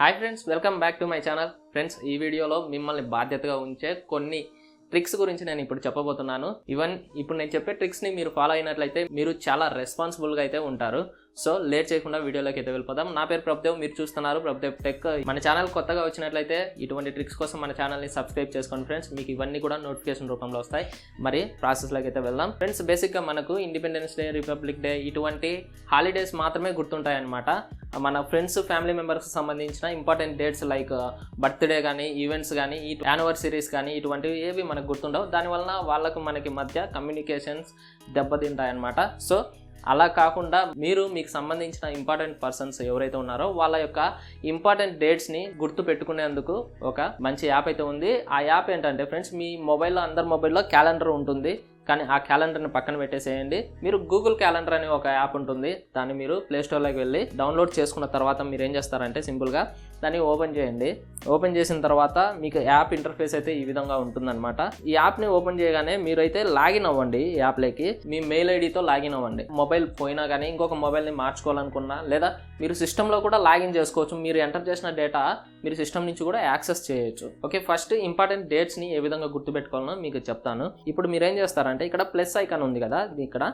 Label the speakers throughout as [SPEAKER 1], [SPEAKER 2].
[SPEAKER 1] Hi friends welcome back to my channel friends ఈ వీడియోలో మిమ్మల్ని బాధ్యతగా ఉంచే కొన్ని ట్రిక్స్ గురించి నేను ఇప్పుడు చెప్పబోతున్నాను. ఈవెన్ ఇప్పుడు నేను చెప్పే ట్రిక్స్ని మీరు ఫాలో అయినట్లయితే మీరు చాలా రెస్పాన్సిబుల్గా అయితే ఉంటారు. సో లేట్ చేయకుండా వీడియోలోకి అయితే వెళ్ళిపోదాం. నా పేరు ప్రభుదేవ్ మీరు చూస్తున్నారు ప్రభుదేవ్ టెక్ మన ఛానల్ కొత్తగా వచ్చినట్లయితే ఇటువంటి ట్రిక్స్ కోసం మన ఛానల్ని సబ్స్క్రైబ్ చేసుకోండి ఫ్రెండ్స్. మీకు ఇవన్నీ కూడా నోటిఫికేషన్ రూపంలో వస్తాయి. మరి ప్రాసెస్లోకి అయితే వెళ్దాం. ఫ్రెండ్స్ బేసిక్గా మనకు ఇండిపెండెన్స్ డే రిపబ్లిక్ డే ఇటువంటి హాలిడేస్ మాత్రమే గుర్తుంటాయి అనమాట మన ఫ్రెండ్స్ ఫ్యామిలీ మెంబర్స్కి సంబంధించిన ఇంపార్టెంట్ డేట్స్ లైక్ బర్త్డే కానీ ఈవెంట్స్ కానీ ఈ యానివర్సరీస్ కానీ ఇటువంటివి ఏవి మనకు గుర్తుండవు. దానివలన వాళ్ళకు మనకి మధ్య కమ్యూనికేషన్స్ దెబ్బతింటాయన్నమాట. సో అలా కాకుండా మీరు మీకు సంబంధించిన ఇంపార్టెంట్ పర్సన్స్ ఎవరైతే ఉన్నారో వాళ్ళ యొక్క ఇంపార్టెంట్ డేట్స్ని గుర్తు పెట్టుకునేందుకు ఒక మంచి యాప్ అయితే ఉంది. ఆ యాప్ ఏంటంటే ఫ్రెండ్స్ మీ మొబైల్లో అందరి మొబైల్లో క్యాలెండర్ ఉంటుంది. కానీ ఆ క్యాలెండర్ని పక్కన పెట్టేసేయండి. మీరు గూగుల్ క్యాలెండర్ అనే ఒక యాప్ ఉంటుంది. దాన్ని మీరు ప్లేస్టోర్లోకి వెళ్ళి డౌన్లోడ్ చేసుకున్న తర్వాత మీరు ఏం చేస్తారంటే సింపుల్గా దాన్ని ఓపెన్ చేయండి. ఓపెన్ చేసిన తర్వాత మీకు యాప్ ఇంటర్ఫేస్ అయితే ఈ విధంగా ఉంటుందన్నమాట. ఈ యాప్ని ఓపెన్ చేయగానే మీరైతే లాగిన్ అవ్వండి ఈ యాప్లోకి. మీ మెయిల్ ఐడితో లాగిన్ అవ్వండి. మొబైల్ పోయినా కానీ ఇంకొక మొబైల్ని మార్చుకోవాలనుకున్నా లేదా మీరు సిస్టంలో కూడా లాగిన్ చేసుకోవచ్చు. మీరు ఎంటర్ చేసిన డేటా మీరు సిస్టమ్ నుంచి కూడా యాక్సెస్ చేయొచ్చు. ఓకే ఫస్ట్ ఇంపార్టెంట్ డేట్స్ని ఏ విధంగా గుర్తుపెట్టుకోవాలో మీకు చెప్తాను. ఇప్పుడు మీరు ఏం చేస్తారంటే ఇక్కడ ప్లస్ ఐకాన్ ఉంది కదా ఇక్కడ.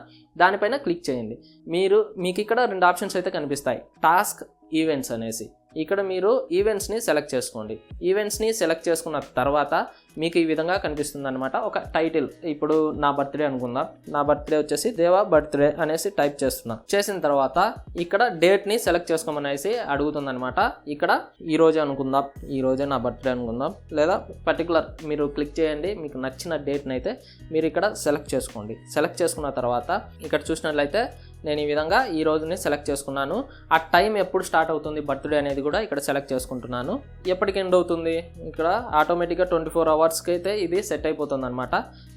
[SPEAKER 1] దానిపైన క్లిక్ చేయండి. మీరు మీకు ఇక్కడ రెండు ఆప్షన్స్ అయితే కనిపిస్తాయి. టాస్క్ ఈవెంట్స్ అనేసి. ఇక్కడ మీరు ఈవెంట్స్ని సెలెక్ట్ చేసుకోండి. ఈవెంట్స్ని సెలెక్ట్ చేసుకున్న తర్వాత మీకు ఈ విధంగా కనిపిస్తుంది అనమాట ఒక టైటిల్ ఇప్పుడు నా బర్త్డే అనుకుందాం. నా బర్త్డే వచ్చేసి దేవా బర్త్డే అనేసి టైప్ చేస్తున్నా. చేసిన తర్వాత ఇక్కడ డేట్ని సెలెక్ట్ చేసుకోమనేసి అడుగుతుంది అనమాట ఇక్కడ ఈ అనుకుందాం. ఈ రోజే నా బర్త్డే అనుకుందాం. లేదా పర్టికులర్ మీరు క్లిక్ చేయండి. మీకు నచ్చిన డేట్ని అయితే మీరు ఇక్కడ సెలెక్ట్ చేసుకోండి. సెలెక్ట్ చేసుకున్న తర్వాత ఇక్కడ చూసినట్లయితే నేను ఈ విధంగా ఈ రోజుని సెలెక్ట్ చేసుకున్నాను. ఆ టైం ఎప్పుడు స్టార్ట్ అవుతుంది బర్త్డే అనేది కూడా ఇక్కడ సెలెక్ట్ చేసుకుంటున్నాను. ఎప్పటికి ఎండ్ అవుతుంది? ఇక్కడ ఆటోమేటిక్గా ట్వంటీ ఫోర్ అవర్స్కి అయితే ఇది సెట్ అయిపోతుంది అనమాట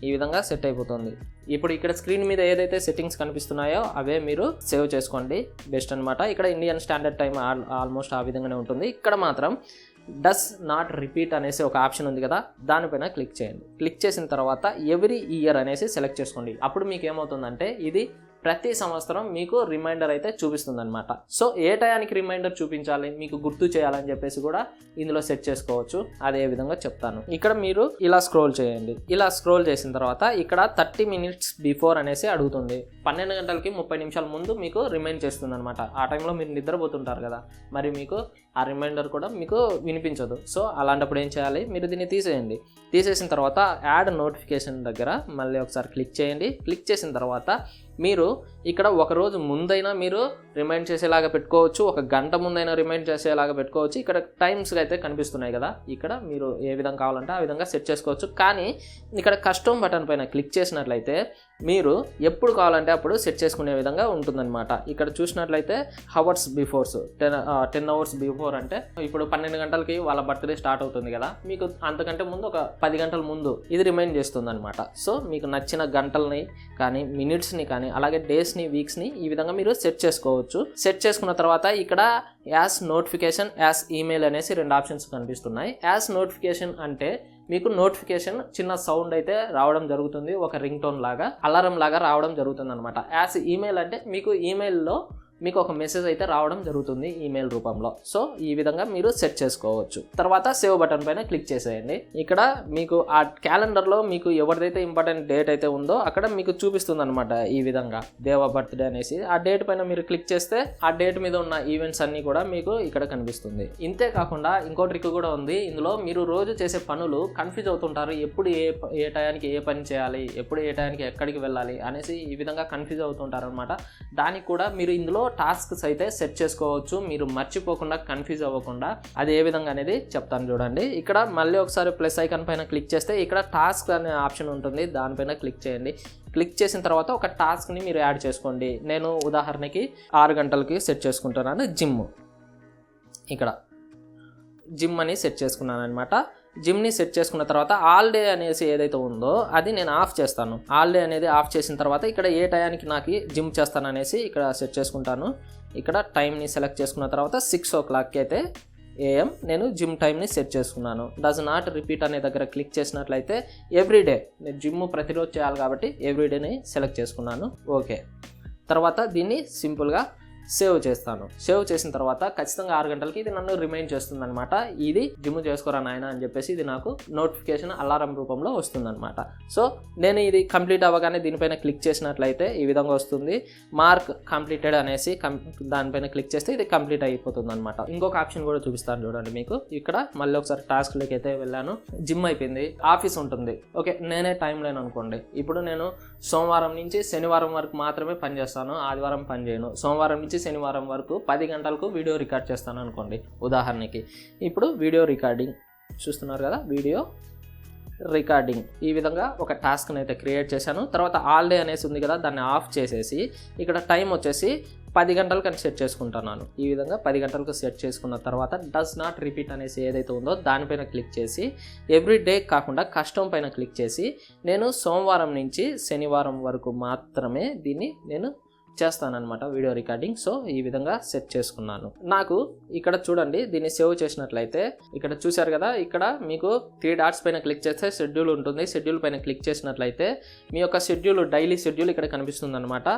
[SPEAKER 1] ఈ విధంగా సెట్ అయిపోతుంది. ఇప్పుడు ఇక్కడ స్క్రీన్ మీద ఏదైతే సెట్టింగ్స్ కనిపిస్తున్నాయో అవే మీరు సేవ్ చేసుకోండి. బెస్ట్ అనమాట ఇక్కడ ఇండియన్ స్టాండర్డ్ టైం ఆల్మోస్ట్ ఆ విధంగానే ఉంటుంది. ఇక్కడ మాత్రం డస్ నాట్ రిపీట్ అనేసి ఒక ఆప్షన్ ఉంది కదా దానిపైన క్లిక్ చేయండి. క్లిక్ చేసిన తర్వాత ఎవ్రీ ఇయర్ అనేసి సెలెక్ట్ చేసుకోండి. అప్పుడు మీకు ఏమవుతుందంటే ఇది ప్రతి సంవత్సరం మీకు రిమైండర్ అయితే చూపిస్తుంది అనమాట సో ఏ టయానికి రిమైండర్ చూపించాలి మీకు గుర్తు చేయాలని చెప్పేసి కూడా ఇందులో సెట్ చేసుకోవచ్చు. అదే విధంగా చెప్తాను. ఇక్కడ మీరు ఇలా స్క్రోల్ చేయండి. ఇలా స్క్రోల్ చేసిన తర్వాత ఇక్కడ థర్టీ మినిట్స్ బిఫోర్ అనేసి అడుగుతుంది. పన్నెండు గంటలకి ముప్పై నిమిషాల ముందు మీకు రిమైండ్ చేస్తుంది అనమాట ఆ టైంలో మీరు నిద్రపోతుంటారు కదా. మరి మీకు ఆ రిమైండర్ కూడా మీకు వినిపించదు. సో అలాంటప్పుడు ఏం చేయాలి? మీరు దీన్ని తీసేయండి. తీసేసిన తర్వాత యాడ్ నోటిఫికేషన్ దగ్గర మళ్ళీ ఒకసారి క్లిక్ చేయండి. క్లిక్ చేసిన తర్వాత మీరు ఇక్కడ ఒక రోజు ముందైనా మీరు రిమైండ్ చేసేలాగా పెట్టుకోవచ్చు ఒక గంట ముందైనా రిమైండ్ చేసేలాగా పెట్టుకోవచ్చు. ఇక్కడ టైమ్స్ అయితే కనిపిస్తున్నాయి కదా. ఇక్కడ మీరు ఏ విధంగా కావాలంటే ఆ విధంగా సెట్ చేసుకోవచ్చు. కానీ ఇక్కడ కస్టమ్ బటన్ పైన క్లిక్ చేసినట్లయితే మీరు ఎప్పుడు కావాలంటే అప్పుడు సెట్ చేసుకునే విధంగా ఉంటుందన్నమాట. ఇక్కడ చూసినట్లయితే hours befores ten ten hours before అంటే ఇప్పుడు పన్నెండు గంటలకి వాళ్ళ బర్త్డే స్టార్ట్ అవుతుంది కదా. మీకు అంతకంటే ముందు ఒక పది గంటల ముందు ఇది రిమైండ్ చేస్తుంది అనమాట సో మీకు నచ్చిన గంటల్ని కానీ మినిట్స్ని కానీ అలాగే డేస్ని వీక్స్ని ఈ విధంగా మీరు సెట్ చేసుకోవచ్చు. సెట్ చేసుకున్న తర్వాత ఇక్కడ యాస్ నోటిఫికేషన్ యాస్ ఈమెయిల్ అనేసి రెండు ఆప్షన్స్ కనిపిస్తున్నాయి. యాస్ నోటిఫికేషన్ అంటే మీకు నోటిఫికేషన్ చిన్న సౌండ్ అయితే రావడం జరుగుతుంది ఒక రింగ్ టోన్ లాగా అలారం లాగా రావడం జరుగుతుంది అనమాట యాస్ ఈమెయిల్ అంటే మీకు ఈమెయిల్లో మీకు ఒక మెసేజ్ అయితే రావడం జరుగుతుంది ఈమెయిల్ రూపంలో. సో ఈ విధంగా మీరు సెట్ చేసుకోవచ్చు. తర్వాత సేవ్ బటన్ పైన క్లిక్ చేసేయండి. ఇక్కడ మీకు ఆ క్యాలెండర్లో మీకు ఎవరిదైతే ఇంపార్టెంట్ డేట్ అయితే ఉందో అక్కడ మీకు చూపిస్తుంది అనమాట ఈ విధంగా. దేవ బర్త్డే అనేసి. ఆ డేట్ పైన మీరు క్లిక్ చేస్తే ఆ డేట్ మీద ఉన్న ఈవెంట్స్ అన్నీ కూడా మీకు ఇక్కడ కనిపిస్తుంది. ఇంతే కాకుండా ఇంకో ట్రిక్ కూడా ఉంది. ఇందులో మీరు రోజు చేసే పనులు కన్ఫ్యూజ్ అవుతుంటారు. ఎప్పుడు ఏ ఏ టయానికి ఏ పని చేయాలి? ఎప్పుడు ఏ టయానికి ఎక్కడికి వెళ్ళాలి? అనేసి ఈ విధంగా కన్ఫ్యూజ్ అవుతుంటారు అనమాట దానికి కూడా మీరు ఇందులో టాస్క్స్ అయితే సెట్ చేసుకోవచ్చు. మీరు మర్చిపోకుండా కన్ఫ్యూజ్ అవ్వకుండా అది ఏ విధంగా అనేది చెప్తాను చూడండి. ఇక్కడ మళ్ళీ ఒకసారి ప్లస్ ఐకాన్ పైన క్లిక్ చేస్తే ఇక్కడ టాస్క్ అనే ఆప్షన్ ఉంటుంది. దానిపైన క్లిక్ చేయండి. క్లిక్ చేసిన తర్వాత ఒక టాస్క్ని మీరు యాడ్ చేసుకోండి. నేను ఉదాహరణకి ఆరు గంటలకి సెట్ చేసుకుంటున్నాను. జిమ్. ఇక్కడ. జిమ్ అని సెట్ చేసుకున్నాను అనమాట జిమ్ని సెట్ చేసుకున్న తర్వాత ఆల్ డే అనేసి ఏదైతే ఉందో అది నేను ఆఫ్ చేస్తాను. ఆల్ డే అనేది ఆఫ్ చేసిన తర్వాత ఇక్కడ ఏ టయానికి నాకు జిమ్ చేస్తాను అనేసి ఇక్కడ సెట్ చేసుకుంటాను. ఇక్కడ టైంని సెలెక్ట్ చేసుకున్న తర్వాత సిక్స్ ఓ క్లాక్కి అయితే ఏఎం నేను జిమ్ టైంని సెట్ చేసుకున్నాను. డస్ నాట్ రిపీట్ అనే దగ్గర క్లిక్ చేసినట్లయితే ఎవ్రీడే నేను జిమ్ ప్రతిరోజు చేయాలి కాబట్టి ఎవ్రీడేని సెలెక్ట్ చేసుకున్నాను. ఓకే. తర్వాత దీన్ని సింపుల్గా సేవ్ చేస్తాను. సేవ్ చేసిన తర్వాత ఖచ్చితంగా ఆరు గంటలకి ఇది నన్ను రిమైండ్ చేస్తుంది అనమాట ఇది జిమ్ చేసుకోరా నాయన అని చెప్పేసి ఇది నాకు నోటిఫికేషన్ అలారం రూపంలో వస్తుంది అనమాట సో నేను ఇది కంప్లీట్ అవ్వగానే దీనిపైన క్లిక్ చేసినట్లయితే ఈ విధంగా వస్తుంది. మార్క్ కంప్లీటెడ్ అనేసి దానిపైన క్లిక్ చేస్తే ఇది కంప్లీట్ అయిపోతుంది అనమాట ఇంకొక ఆప్షన్ కూడా చూపిస్తాను చూడండి మీకు. ఇక్కడ మళ్ళీ ఒకసారి టాస్క్లోకి అయితే వెళ్ళాను. జిమ్ అయిపోయింది. ఆఫీస్ ఉంటుంది. ఓకే నేనే టైం లేను అనుకోండి. ఇప్పుడు నేను సోమవారం నుంచి శనివారం వరకు మాత్రమే పని చేస్తాను. ఆదివారం పని చేయను. సోమవారం నుంచి శనివారం వరకు పది గంటలకు వీడియో రికార్డ్ చేస్తాను అనుకోండి. ఉదాహరణకి ఇప్పుడు వీడియో రికార్డింగ్ చూస్తున్నారు కదా వీడియో రికార్డింగ్. ఈ విధంగా ఒక టాస్క్ని అయితే క్రియేట్ చేశాను. తర్వాత ఆల్ డే అనేసి ఉంది కదా దాన్ని ఆఫ్ చేసేసి ఇక్కడ టైం వచ్చేసి పది గంటలకు అని సెట్ చేసుకుంటున్నాను. ఈ విధంగా పది గంటలకు సెట్ చేసుకున్న తర్వాత డస్ నాట్ రిపీట్ అనేసి ఏదైతే ఉందో దానిపైన క్లిక్ చేసి ఎవ్రీ డే కాకుండా కష్టం పైన క్లిక్ చేసి నేను సోమవారం నుంచి శనివారం వరకు మాత్రమే దీన్ని నేను చేస్తానన్నమాట వీడియో రికార్డింగ్. సో ఈ విధంగా సెట్ చేసుకున్నాను. నాకు ఇక్కడ చూడండి దీన్ని సేవ్ చేసినట్లయితే ఇక్కడ చూశారు కదా ఇక్కడ మీకు త్రీ డాట్స్ పైన క్లిక్ చేస్తే షెడ్యూల్ ఉంటుంది. షెడ్యూల్ పైన క్లిక్ చేసినట్లయితే మీ యొక్క షెడ్యూల్ డైలీ షెడ్యూల్ ఇక్కడ కనిపిస్తుంది అనమాట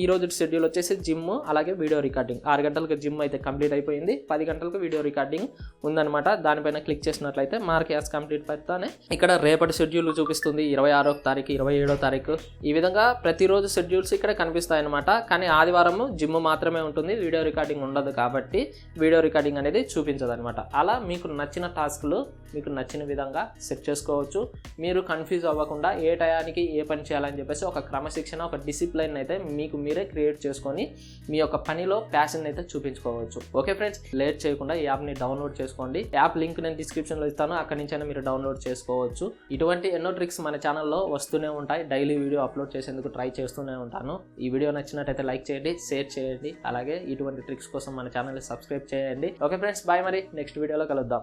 [SPEAKER 1] ఈ రోజు షెడ్యూల్ వచ్చేసి జిమ్ అలాగే వీడియో రికార్డింగ్. ఆరు గంటలకు జిమ్ అయితే కంప్లీట్ అయిపోయింది. పది గంటలకు వీడియో రికార్డింగ్ ఉందన్నమాట. దానిపైన క్లిక్ చేసినట్లయితే మార్క్ యాస్ కంప్లీట్ పెడతానే. ఇక్కడ రేపటి షెడ్యూల్ చూపిస్తుంది ఇరవై ఆరో తారీఖు ఇరవై ఏడో తారీఖు. ఈ విధంగా ప్రతిరోజు షెడ్యూల్స్ ఇక్కడ కనిపిస్తాయి అనమాట కానీ ఆదివారము జిమ్ మాత్రమే ఉంటుంది. వీడియో రికార్డింగ్ ఉండదు కాబట్టి వీడియో రికార్డింగ్ అనేది చూపించదు అనమాట అలా మీకు నచ్చిన టాస్క్లు మీకు నచ్చిన విధంగా సెట్ చేసుకోవచ్చు. మీరు కన్ఫ్యూజ్ అవ్వకుండా ఏ టయానికి ఏ పని చేయాలని చెప్పేసి ఒక క్రమశిక్షణ ఒక డిసిప్లైన్ అయితే మీకు మీరే క్రియేట్ చేసుకొని మీ యొక్క పనిలో ప్యాషన్ అయితే చూపించుకోవచ్చు. Okay friends? లేట్ చేయకుండా ఈ యాప్ని డౌన్లోడ్ చేసుకోండి. యాప్ లింక్ నేను డిస్క్రిప్షన్లో ఇస్తాను. అక్కడి నుంచైనా మీరు డౌన్లోడ్ చేసుకోవచ్చు. ఇటువంటి ఎన్నో ట్రిక్స్ మన ఛానల్లో వస్తూనే ఉంటాయి. డైలీ వీడియో అప్లోడ్ చేసేందుకు ట్రై చేస్తూనే ఉంటాను. ఈ వీడియో నచ్చినట్టు నచ్చినట్లయితే లైక్ చేయండి షేర్ చేయండి. అలాగే ఇటువంటి ట్రిక్స్ కోసం మన ఛానల్ని సబ్స్క్రైబ్ చేయండి. ఓకే ఫ్రెండ్స్ బాయ్ మరి. నెక్స్ట్ వీడియోలో కలుద్దాం.